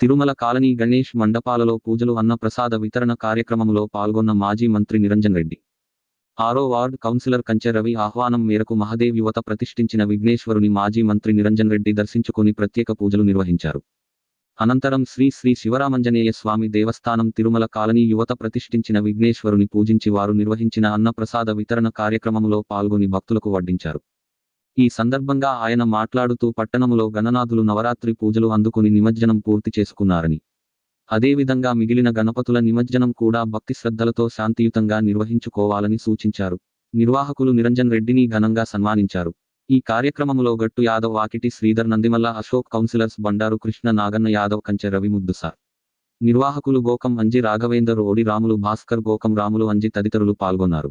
Tirumala colony Ganesh మండపాలలో పూజలు అన్న ప్రసాద వితరణ కార్యక్రమంలో పాల్గొన్న మాజీ మంత్రి నిరంజన్ రెడ్డి. ఆరో వార్డ్ కౌన్సిలర్ కంచె రవి ఆహ్వానం మేరకు మహదేవ్ యువత ప్రతిష్ఠించిన విఘ్నేశ్వరుని మాజీ మంత్రి నిరంజన్ రెడ్డి దర్శించుకుని ప్రత్యేక పూజలు నిర్వహించారు. అనంతరం శ్రీ శ్రీ శివరామంజనేయ స్వామి దేవస్థానం తిరుమల కాలనీ యువత ప్రతిష్ఠించిన విఘ్నేశ్వరుని పూజించి వారు నిర్వహించిన అన్నప్రసాద వితరణ కార్యక్రమంలో పాల్గొని భక్తులకు వడ్డించారు. ఈ సందర్భంగా ఆయన మాట్లాడుతూ పట్టణములో గణనాథులు నవరాత్రి పూజలు అందుకుని నిమజ్జనం పూర్తి చేసుకున్నారని. అదేవిధంగా మిగిలిన గణపతుల నిమజ్జనం కూడా భక్తి శ్రద్ధలతో శాంతియుతంగా నిర్వహించుకోవాలని సూచించారు. నిర్వాహకులు నిరంజన్ రెడ్డిని ఘనంగా సన్మానించారు. ఈ కార్యక్రమంలో గట్టు యాదవ్ వాకిటి శ్రీధర్ నందిమల్ల అశోక్ కౌన్సిలర్స్ బండారు కృష్ణ నాగన్న యాదవ్ కంచె రవి ముద్దుసార్ నిర్వాహకులు గోకం అంజి రాఘవేందర్ ఓడి రాములు భాస్కర్ గోకం రాములు అంజి తదితరులు పాల్గొన్నారు.